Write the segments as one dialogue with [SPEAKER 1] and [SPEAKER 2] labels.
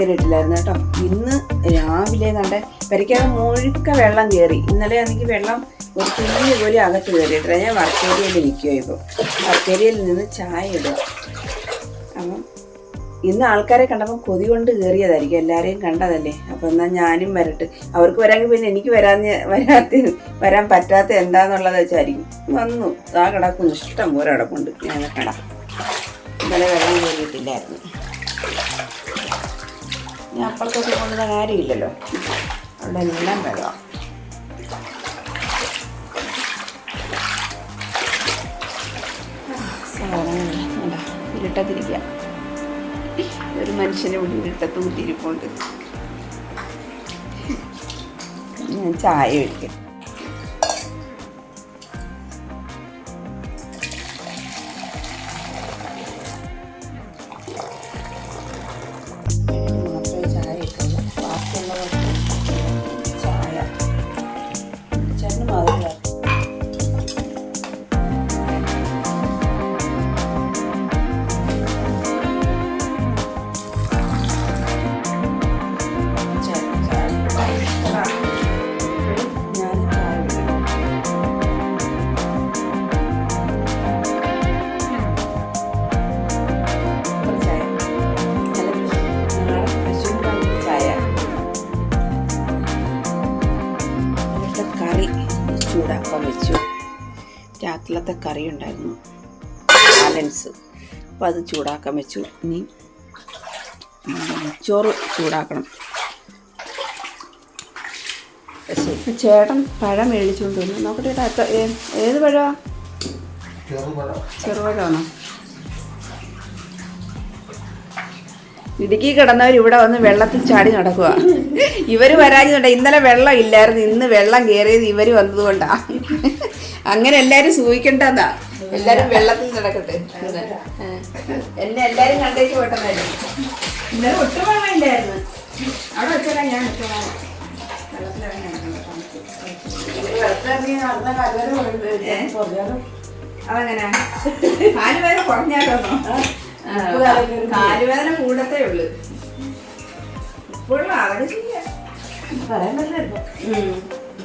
[SPEAKER 1] കയറിയിട്ടില്ലായിരുന്നു കേട്ടോ. ഇന്ന് രാവിലെ കണ്ട് പരിക്കാതെ മുഴുക്ക വെള്ളം കയറി ഇന്നലെ എനിക്ക് വെള്ളം ഒരു തുള്ളി പോലെ അകത്ത് കയറിയിട്ടില്ല ഞാൻ വർക്കേരിയയിൽ ഇരിക്കുക ഇപ്പോൾ വർക്കേരിയയിൽ നിന്ന് ചായ ഇടുക അപ്പം ഇന്ന് ആൾക്കാരെ കണ്ടപ്പോൾ കൊതി കൊണ്ട് കയറിയതായിരിക്കും എല്ലാവരെയും കണ്ടതല്ലേ? അപ്പം എന്നാൽ ഞാനും വരട്ടെ. അവർക്ക് വരാമെങ്കിൽ പിന്നെ എനിക്ക് വരാൻ വരാത്ത വരാൻ പറ്റാത്ത എന്താന്നുള്ളത് വെച്ചായിരിക്കും. വന്നു. ആ കിടക്കുന്നു. ഇഷ്ടം പോലെ കിടപ്പുണ്ട്. ഞാൻ കിടക്കും ഇന്നലെ വെള്ളം കയറിയിട്ടില്ലായിരുന്നു ഞാൻ അപ്പുറത്തോട്ട് കൊണ്ടുവന്ന കാര്യമില്ലല്ലോ. അവിടെ എല്ലാം സാധനങ്ങൾ ഇരുട്ടത്തിരിക്കുക ഒരു മനുഷ്യനെ കൂടി ഇരുട്ടത്ത് കുത്തിയിരിപ്പുണ്ട്. ഞാൻ ചായ ഒഴിക്കാം കറി ഉണ്ടായിരുന്നു ബാലൻസ്. അപ്പോൾ അത് ചൂടാക്കാൻ വെച്ചു. ഇനി ചോറ് ചൂടാക്കണം. ശരി. ചേട്ടൻ പഴം മേടിച്ചുകൊണ്ട് വന്നു നോക്കട്ടെ ഏത് പഴമാണ് ചെറുപഴമാണോ? ഇടുക്കി കിടന്നവർ ഇവിടെ വന്ന് വെള്ളത്തിൽ ചാടി നടക്കുക ഇവർ വരാഞ്ഞുണ്ട് ഇന്നലെ വെള്ളം ഇല്ലായിരുന്നു ഇന്ന് വെള്ളം കയറിയത് ഇവർ വന്നതുകൊണ്ടാ അങ്ങനെ എല്ലാരും സൂഹിക്കണ്ടെന്നാ എല്ലാരും വെള്ളത്തിൽ നടക്കട്ടെ. എന്നെ എല്ലാരും കണ്ടേക്ക് പോട്ടെന്നായിരുന്നു ഇന്നലെ ഒട്ടും അവിടെ വെച്ചാൽ ഞാൻ. വെള്ളത്തിലിറങ്ങി നടക്കണം കേട്ടോ. ഇവർ വെള്ളത്തിലിറങ്ങി കാലുവേദന കൂടത്തേ ഉള്ളു. ഇപ്പോഴും അതൊക്കെ ചെയ്യാം.
[SPEAKER 2] പറയാൻ പറ്റില്ല
[SPEAKER 1] ഉം.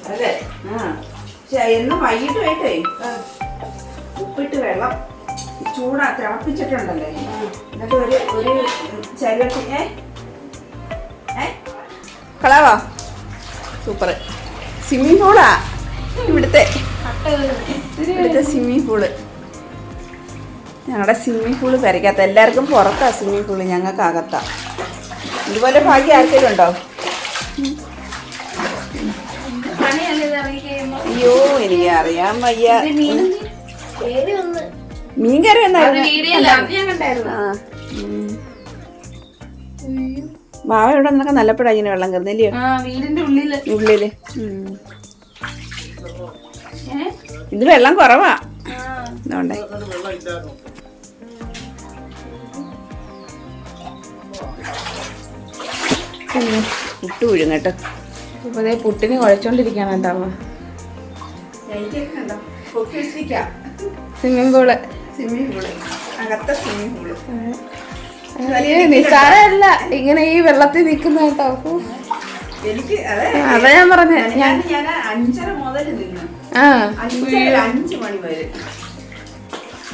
[SPEAKER 1] അല്ലേ? ആ. പക്ഷെ എന്ന് വൈകിട്ട് വൈകിട്ടേ ഉപ്പിട്ട് വെള്ളം ചൂടാ തിളപ്പിച്ചിട്ടുണ്ടല്ലേ? എന്നിട്ട് ഒരു ഒരു ഏ? കളവാ. സൂപ്പർ സ്വിമ്മിംഗ് പൂളാ. ഇവിടുത്തെ. ഇവിടുത്തെ സ്വിമ്മിംഗ് പൂൾ. ഞങ്ങളുടെ സ്വിമ്മിംഗ് പൂൾ പെരയ്ക്കകത്ത്. എല്ലാവർക്കും പുറത്താ സ്വിമ്മിംഗ് പൂൾ ഞങ്ങൾക്ക് അകത്താണ് ഇതുപോലെ ഭാഗ്യം ആർക്കെങ്കിലും ഉണ്ടോ? അയ്യോ എനിക്ക് അറിയാൻ വയ്യ. മീൻകറി. മാവ ഇവിടെ നിന്നൊക്കെ നല്ലപ്പോഴാണ് ഇങ്ങനെ വെള്ളം കയറുന്നില്ലയോ
[SPEAKER 2] ഉള്ളിൽ.
[SPEAKER 1] ഇത് വെള്ളം കുറവാ.
[SPEAKER 2] ആ.
[SPEAKER 1] പുട്ട് പുഴുങ്ങട്ടോ
[SPEAKER 2] ഇപ്പൊ ദേ പുട്ടിന് കുഴച്ചോണ്ടിരിക്കാണ് കേട്ടോ. അമ്മ സ്വിമ്മിംഗ് പൂൾ
[SPEAKER 1] സ്വിമ്മിംഗ് പൂൾ അകത്തെ സ്വിമ്മിംഗ് പൂൾ
[SPEAKER 2] നിസ്സാരല്ല ഇങ്ങനെ ഈ വെള്ളത്തിൽ നിൽക്കുന്ന കേട്ടോ.
[SPEAKER 1] എനിക്ക് അതെ
[SPEAKER 2] ഞാൻ പറഞ്ഞ.
[SPEAKER 1] ഞാൻ അഞ്ചര മുതൽ നിന്നു
[SPEAKER 2] ആ.
[SPEAKER 1] അഞ്ച് മണി വരെ.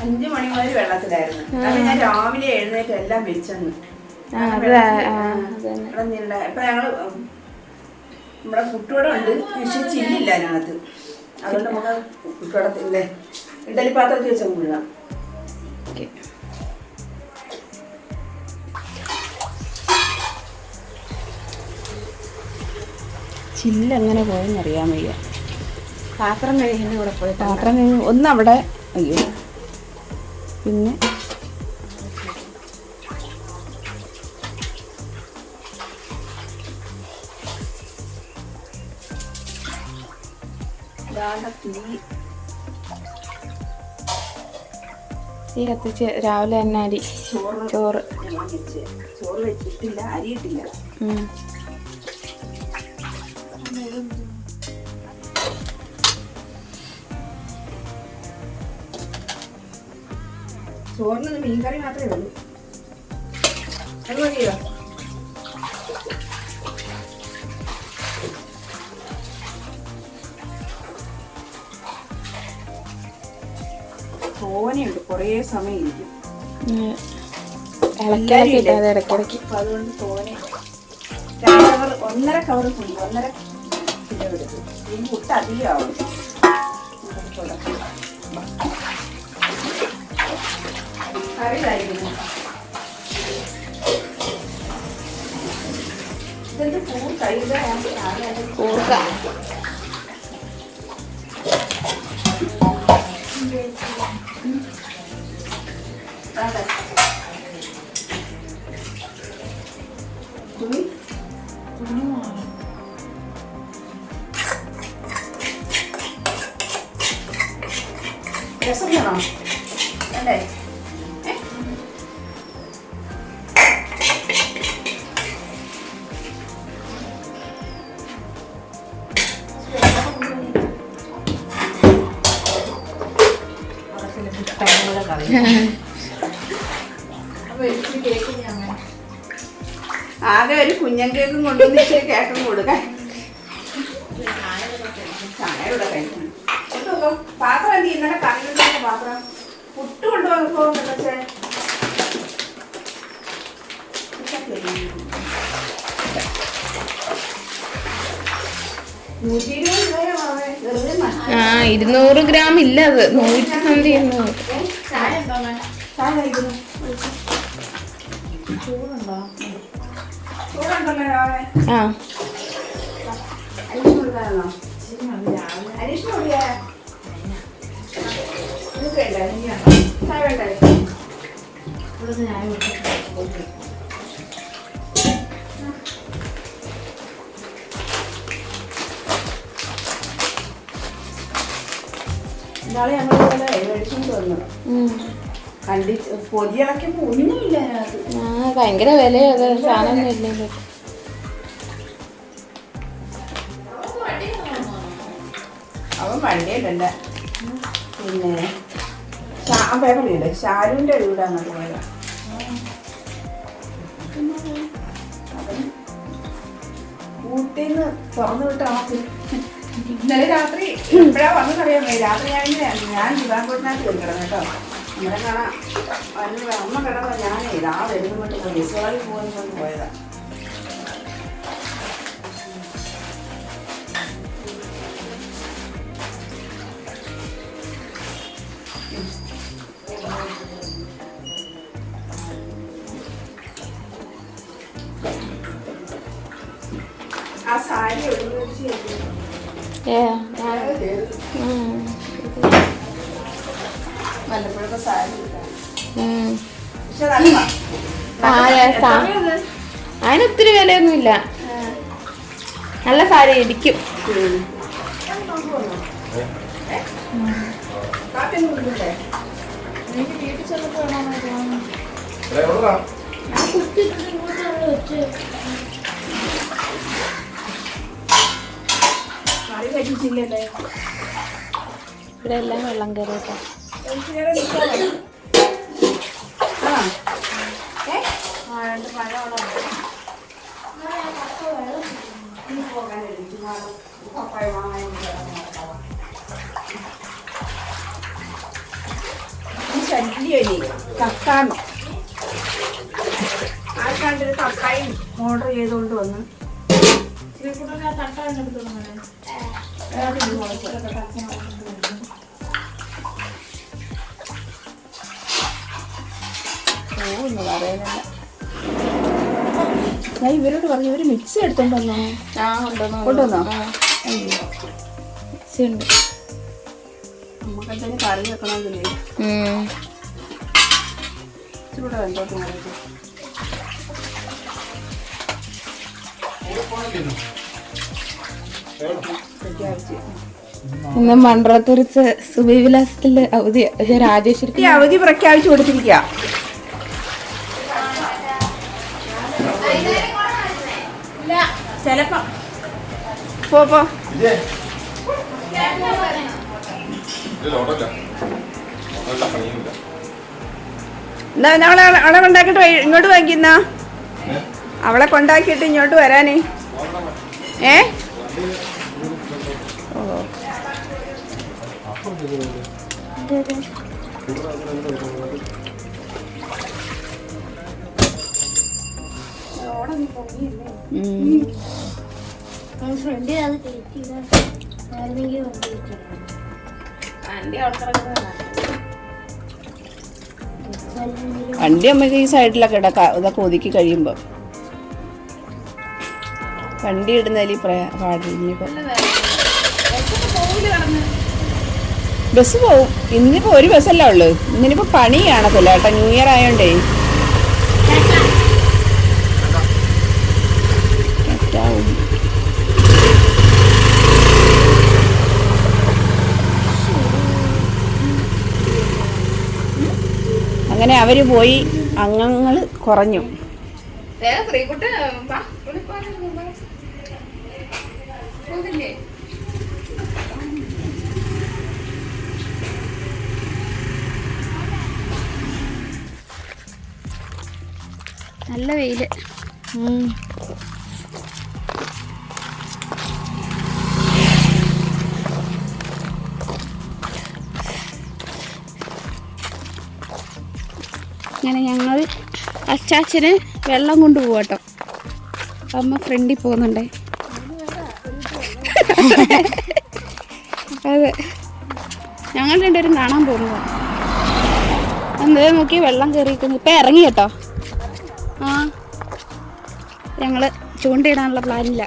[SPEAKER 1] അഞ്ച് മണി മുതൽ വെള്ളത്തിലായിരുന്നു. കാരണം ഞാൻ രാവിലെ എഴുന്നേറ്റ് എല്ലാം വെച്ചെന്ന്
[SPEAKER 2] അതന്നെ.
[SPEAKER 1] ഇവിടെ നിന്നില്ല ഇപ്പൊ ഞങ്ങൾ ഉം, നമ്മുടെ കുട്ടുവട ഉണ്ട് പക്ഷെ ചില്ലില്ല അതിനകത്ത്. അതുകൊണ്ട് നമുക്ക് കുട്ടിയോടത്തില്ലേ ഇഡലി പാത്രത്തിൽ വെച്ച മുഴുകാം
[SPEAKER 2] ഓക്കേ.
[SPEAKER 1] ചില്ല് എങ്ങനെ പോയെന്ന് അറിയാൻ വയ്യ.
[SPEAKER 2] പാത്രം കഴിക്കുന്ന കൂടെ പോയി
[SPEAKER 1] പാത്രം കഴിഞ്ഞ ഒന്ന് അവിടെ അയ്യോ. പിന്നെ? തീ
[SPEAKER 2] ഈ കത്തിച്ച് രാവിലെ തന്നെ അരി
[SPEAKER 1] ചോറ്
[SPEAKER 2] ചോറ്.
[SPEAKER 1] വെച്ചിട്ടില്ല അരിയിട്ടില്ല. ചോറിന് മീൻകറി മാത്രമേ ഉള്ളൂ. അത് മതിയോ? കുറേ സമയം ഇരിക്കും അപ്പൊ അതുകൊണ്ട് തോനെ കവർ ഒന്നര കവർ പുളി ഒന്നര കിലോ എടുക്കും ഈ മുട്ട അധികമാവും കറിയിലായിരിക്കുന്നു. ഇതെന്ത് പൂ കഴുകാൻ
[SPEAKER 3] കൂർക്ക.
[SPEAKER 1] തുണി രസം വേണോ അല്ലേ കുഞ്ഞൻ കേക്കും കൊണ്ടുവന്ന് ഇച്ചിരി കേക്കും കൊടുക്കാൻ. ചായ ഇവിടെ കഴിക്കണം കേട്ടോ, ഇപ്പൊ പാത്രം എന്ത് ഇന്നലെ കറിയുണ്ടാക്കിയ പാത്രം. പുട്ട് കൊണ്ടുവന്നപ്പോ പക്ഷേ.
[SPEAKER 3] ആ ഇരുന്നൂറ് ഗ്രാം ഇല്ല അത്. നൂറ്റി സന്ധി ഇരുന്നൂറ്
[SPEAKER 1] ചായ വേണ്ടേ ഇന്നാളെ ഞങ്ങൾ ഇതുപോലെ മേടിച്ചുകൊണ്ട്
[SPEAKER 3] ഭയങ്കര വിലയാ. സാധനം ഇല്ലല്ലോ
[SPEAKER 1] അവൻ വണ്ടിയിലല്ല പിന്നെ ആ പേപ്പറില്ലേ ഷാരുവിന്റെ വീട് അങ്ങോട്ട് പോയതാ അവൻ ഊട്ടിന്ന് തുറന്നു ഇന്നലെ രാത്രി എപ്പോഴാ വന്നതറിയാമേ രാത്രി ഞാൻ ഞാൻ ദിവാൻകോട്ടിനകത്ത് കോട്ടിനകത്ത് കിടന്നു കേട്ടോ. നമ്മളെ കാണാൻ അന്ന് അമ്മ കിടന്ന ഞാനേ. ഇതാ വരുന്ന കൊണ്ട് പോയി ബസ്സുകളിൽ പോകുന്ന കൊണ്ട് പോയതാ. ആ വല്ലപ്പോഴൊക്കെ സാരി
[SPEAKER 3] അതിന് ഒത്തിരി വിലയൊന്നുമില്ല നല്ല സാരി ഇരിക്കും ഇവിടെ എല്ലാം വെള്ളം കയറി കേട്ടോ
[SPEAKER 1] എനിക്ക് നേരെ നിൽക്കാമോ? ആ ഏ ആ രണ്ട് ചുമ്മാ പപ്പായ വാങ്ങാൻ ഈ ശല്യം ഇനി കക്കാന്ന് ആർക്കാണ്ടൊരു കക്കായും ഓർഡർ ചെയ്തുകൊണ്ട് വന്ന് ഓന്ന് പറയുന്നില്ല ഞാൻ ഇവരോട് പറഞ്ഞു ഇവർ മിക്സി എടുത്തോണ്ട് വന്നോ?
[SPEAKER 3] ആ കൊണ്ടുവന്നു? മിക്സി ഉണ്ട്
[SPEAKER 1] കറി
[SPEAKER 3] ഇന്ന് മൺറത്തുരിച്ച് സുബി വിലാസത്തിൽ അവധി പക്ഷെ രാജേശ്വരി
[SPEAKER 1] ഈ അവധി പ്രഖ്യാപിച്ചു കൊടുത്തിരിക്കുക ചെലപ്പോ പോ പോ അവളെ കൊണ്ടാക്കിട്ട് ഇങ്ങോട്ട് വാങ്ങിക്കുന്ന അവളെ കൊണ്ടാക്കിയിട്ട് ഇങ്ങോട്ട് വരാനേ ഏ ഓ
[SPEAKER 4] അത് വണ്ടി
[SPEAKER 1] അമ്മയ്ക്ക് ഈ സൈഡിലൊക്കെ ഇടക്കാം ഇതൊക്കെ ഒതുക്കി കഴിയുമ്പോൾ വണ്ടി ഇടുന്നതിൽ പാടില്ല. ബസ് പോവും. ഇന്നിപ്പോൾ ഒരു ബസ്സല്ലേ ഉള്ളു. ഇന്നിപ്പോ പണി കാണത്തില്ല കേട്ടോ ന്യൂ ഇയർ ആയോണ്ടേ അങ്ങനെ അവർ പോയി അംഗങ്ങൾ കുറഞ്ഞു.
[SPEAKER 2] നല്ല വെയിൽ. അങ്ങനെ ഞങ്ങൾ അച്ചാച്ചന് വെള്ളം കൊണ്ട് പോവാട്ടോ അമ്മ ഫ്രണ്ടിൽ പോകുന്നുണ്ടേ. അതെ. ഞങ്ങൾ രണ്ടുപേരും കാണാൻ പോകുന്നു എന്തേ നോക്കി വെള്ളം കയറിയിരിക്കുന്നു. ഇപ്പം ഇറങ്ങി കേട്ടോ. ആ. ഞങ്ങൾ ചൂണ്ടയിടാനുള്ള പ്ലാനില്ല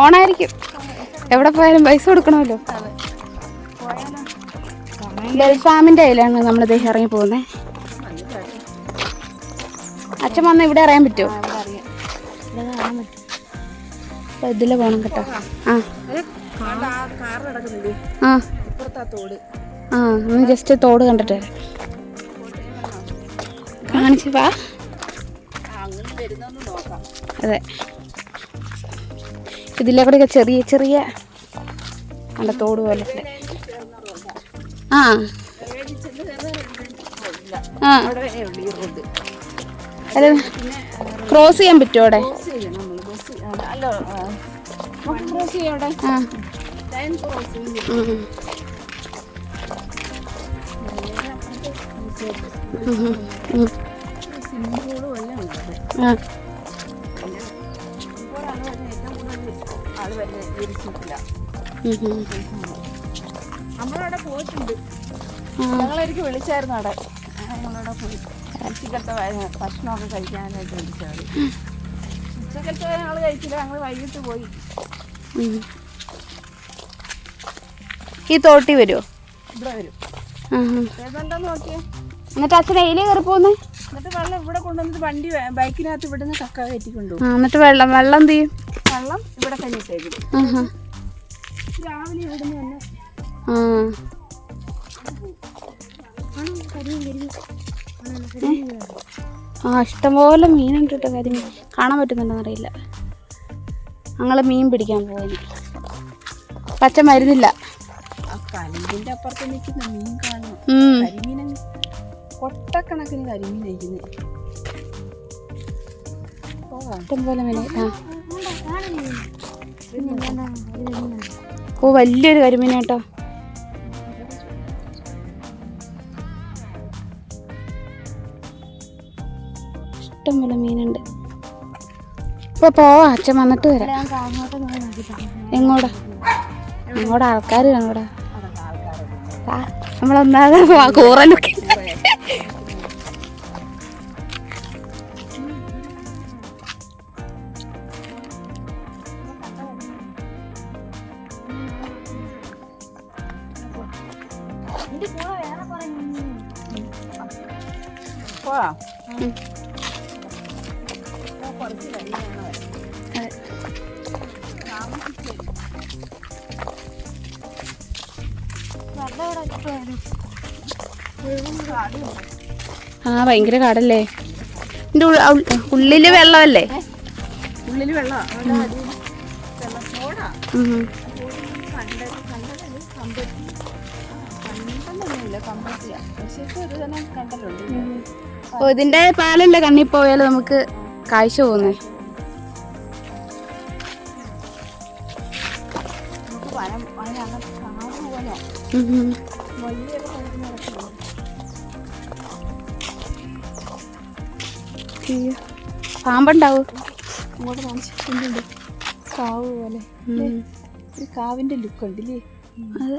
[SPEAKER 2] പോണായിരിക്കും. എവിടെ പോയാലും പൈസ കൊടുക്കണമല്ലോ. ഗൾഫാമിന്റെ അതിലാണ് നമ്മൾ നമ്മളിത് ഇറങ്ങി പോകുന്നത് അച്ഛൻ വന്ന ഇവിടെ അറിയാൻ പറ്റുമോ? അപ്പൊ ഇതിലെ പോണം കേട്ടോ. ആ. ആ. ആ ഒന്ന് ജസ്റ്റ് തോട് കണ്ടിട്ട് കാണിച്ച് വാ. അതെ. ഇതിലെ കൂടെ ചെറിയ ചെറിയ കണ്ട തോട് പോലെ. ഉണ്ട്. ആ. ആ. അത് ക്രോസ് ചെയ്യാൻ പറ്റുമോ അവിടെ. ആ. ഉം. ഉം.
[SPEAKER 1] നമ്മളവിടെ പോയിട്ടുണ്ട്. ഞങ്ങളൊരിക്കൽ വിളിച്ചായിരുന്നു അവിടെ ഞങ്ങളവിടെ പോയി ഉച്ചക്കത്തെ ഭക്ഷണമൊക്കെ കഴിക്കാനായിട്ട് വിളിച്ചത് ഉച്ചക്കത്തെ ഞങ്ങൾ കഴിച്ചില്ല ഞങ്ങൾ വൈകിട്ട് പോയി.
[SPEAKER 2] ഈ തോട്ടി വരുമോ
[SPEAKER 1] ഇവിടെ വരും
[SPEAKER 2] ആഹാ.
[SPEAKER 1] നോക്കിയേ
[SPEAKER 2] എന്നിട്ട് അച്ഛൻ എയിലേ കയറി പോകുന്നേ
[SPEAKER 1] എന്നിട്ട് വെള്ളം ഇവിടെ കൊണ്ടുവന്നിട്ട് വണ്ടി ബൈക്കിനകത്ത് ഇവിടെ നിന്ന് കക്ക കയറ്റി
[SPEAKER 2] കൊണ്ടുപോകും എന്നിട്ട് വെള്ളം വെള്ളം എന്ത് ചെയ്യും?
[SPEAKER 1] വെള്ളം ഇവിടെ തന്നെ
[SPEAKER 2] ഇട്ടേക്കും
[SPEAKER 1] രാവിലെ ഇവിടെ നിന്ന്
[SPEAKER 2] ആ. ഇഷ്ടംപോലെ മീനുണ്ട് കേട്ടോ കാര്യം കാണാൻ പറ്റുന്നുണ്ടോന്ന് അറിയില്ല ഞങ്ങൾ മീൻ പിടിക്കാൻ പോയി പച്ച മരുന്നില്ല.
[SPEAKER 1] കലിന്റെ അപ്പുറത്ത് നിൽക്കുന്ന മീൻ കാണണം
[SPEAKER 2] ഉം.
[SPEAKER 1] കൊട്ടക്കണക്കിന് കരിമീൻ
[SPEAKER 2] ആ. ഓ വലിയൊരു കരിമീൻ കേട്ടോ ഇഷ്ടംപോലെ മീനുണ്ട്. ഇപ്പൊ പോവാ. അച്ഛൻ വന്നിട്ട് വരാം. എങ്ങോട്ടാ എങ്ങോടാ? ആൾക്കാർ കാണൂടാ നമ്മളൊന്നാതെ കൂറലൊക്കെ
[SPEAKER 1] പോവാ. ആ ഭയങ്കര കാടല്ലേ? എന്റെ ഉള്ളിൽ വെള്ളമല്ലേ?
[SPEAKER 2] ഉള്ളിൽ വെള്ളം
[SPEAKER 1] ഓ ഇതിന്റെ പാലല്ലേ കണ്ണിൽ പോയാൽ നമുക്ക് കാഴ്ച പോകുന്നേ. പാമ്പുണ്ടാവും?
[SPEAKER 2] ഇങ്ങോട്ട് കാണിച്ചിട്ടുണ്ട്. കാവ് പോലെ. ലുക്ക് ഉണ്ടല്ലേ
[SPEAKER 1] അതെ.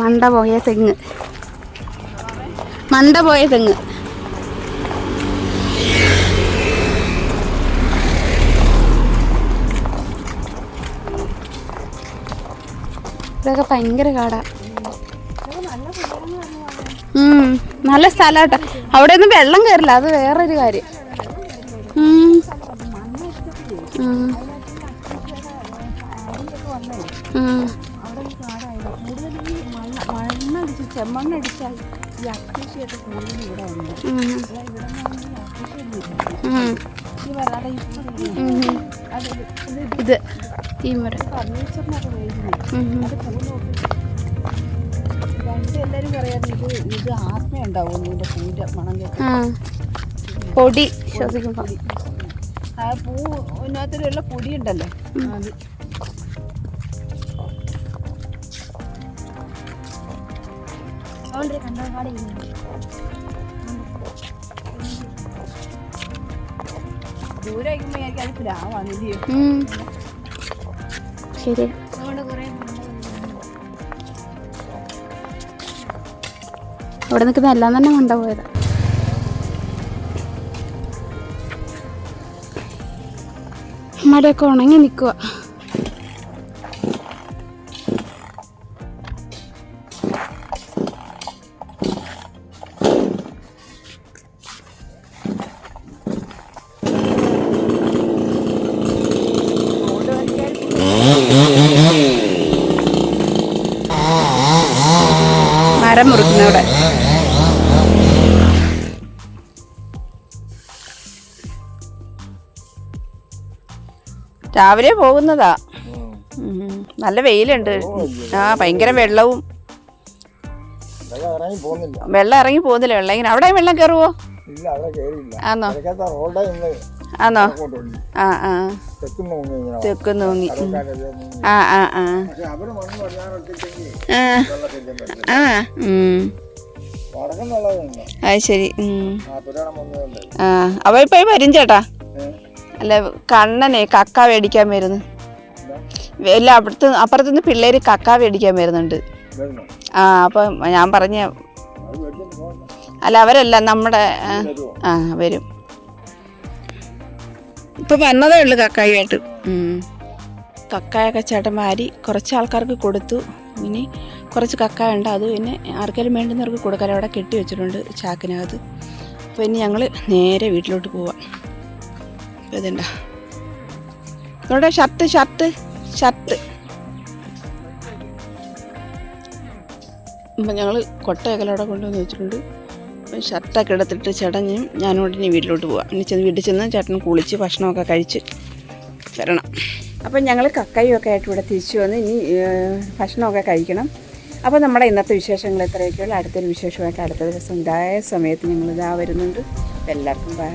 [SPEAKER 1] മണ്ട പോയ തെങ്ങ്. മണ്ട പോയ തെങ്ങ്. ഇതൊക്കെ ഭയങ്കര കാടാ. നല്ല സ്ഥലാട്ടോ. അവിടെ ഒന്നും വെള്ളം കയറില്ല അത് വേറൊരു കാര്യം.
[SPEAKER 2] ചെമ്മണ്ണടിച്ചാൽ ഈ അക്കൃഷിയൊക്കെ കൂടുതൽ ഇവിടെ ഉണ്ട് ഇവിടെ. ഈ വരാതെ ഇത്
[SPEAKER 1] ഈ മരം
[SPEAKER 2] ഫർണിച്ചറിനൊക്കെ ഉപയോഗിക്കുന്നത്
[SPEAKER 1] ഉം.
[SPEAKER 2] അത് പൂ നോക്കി പണ്ട് എല്ലാവരും പറയാറുണ്ട് ഇത് ഇത് ഉണ്ടാവും ഇതിന്റെ മണം
[SPEAKER 1] പൊടി ശ്വസിക്കുമ്പോൾ
[SPEAKER 2] ആ പൂ ഇതിനകത്തിലുള്ള പൊടി ഉണ്ടല്ലോ അത്.
[SPEAKER 4] അതുകൊണ്ട് കണ്ടോക്കാട് ചെയ്യുന്നു
[SPEAKER 2] ദൂരെ വയ്ക്കുമ്പോൾ വിചാരിക്കും അത് പ്ലാവാണ് ഇല്ലയോ
[SPEAKER 1] ശരി.
[SPEAKER 4] അതുകൊണ്ട് കുറേ
[SPEAKER 1] അവിടെ നിൽക്കുന്ന എല്ലാം തന്നെ മണ്ട മഴയൊക്കെ ഉണങ്ങി നിൽക്കുക രാവിലെ പോകുന്നതാ. നല്ല വെയിലുണ്ട്. ആ ഭയങ്കര വെള്ളവും.
[SPEAKER 5] വെള്ളം ഇറങ്ങി പോകുന്നില്ല.
[SPEAKER 1] വെള്ളം ഇങ്ങനെ അവിടെ വെള്ളം കയറുവോ ആന്നോ? ആന്നോ? ആ ആ.
[SPEAKER 5] തെക്കും നീങ്ങി.
[SPEAKER 1] ആ ആ ആ. ആ. അത് ശരി.
[SPEAKER 5] ആ
[SPEAKER 1] അവ ഇപ്പൊ വരും ചേട്ടാ? അല്ല കണ്ണനെ കക്ക മേടിക്കാൻ വരുന്നു? അല്ല അപ്പുറത്ത് അപ്പുറത്തുനിന്ന് പിള്ളേര് കക്ക മേടിക്കാൻ വരുന്നുണ്ട്. ആ അപ്പം ഞാൻ പറഞ്ഞ അല്ല അവരല്ല നമ്മുടെ ആ, വരും. ഇപ്പൊ വന്നതേ ഉള്ളു കക്കായിട്ട് കക്കായ കച്ചവടമാരി കുറച്ച് ആൾക്കാർക്ക് കൊടുത്തു. ഇനി കുറച്ച് കക്കായ ഉണ്ട്. അത് പിന്നെ ആർക്കെങ്കിലും വേണ്ടുന്നവർക്ക് കൊടുക്കാൻ അവിടെ കെട്ടി വെച്ചിട്ടുണ്ട് ചാക്കിനകത്ത്. അപ്പോൾ ഇനി ഞങ്ങൾ നേരെ വീട്ടിലോട്ട് പോവാം. ഇതുണ്ട? ഇവിടെ ഷർട്ട് ഷർട്ട് ഷർട്ട്. അപ്പം ഞങ്ങൾ കൊട്ടയൊക്കെ കൊണ്ടുവന്ന് വെച്ചിട്ടുണ്ട്. ഷർട്ടൊക്കെ എടുത്തിട്ട് ചേട്ടനും ഞാനും ഉടനെ വീട്ടിലോട്ട് പോവാം. ഇനി ചെന്ന് വീട്ടിൽ ചെന്ന് ചേട്ടൻ കുളിച്ച് ഭക്ഷണമൊക്കെ കഴിച്ച് വരണം. അപ്പം ഞങ്ങൾ കക്കയൊക്കെ ആയിട്ട് ഇവിടെ തിരിച്ചു വന്ന് ഇനി ഭക്ഷണമൊക്കെ കഴിക്കണം. അപ്പോൾ നമ്മുടെ ഇന്നത്തെ വിശേഷങ്ങൾ എത്രയൊക്കെയുള്ള അടുത്തൊരു വിശേഷമായിട്ട് അടുത്ത ദിവസം. ഇതായ സമയത്ത് ഞങ്ങൾ ഇതാ വരുന്നുണ്ട് എല്ലാവർക്കും ബൈ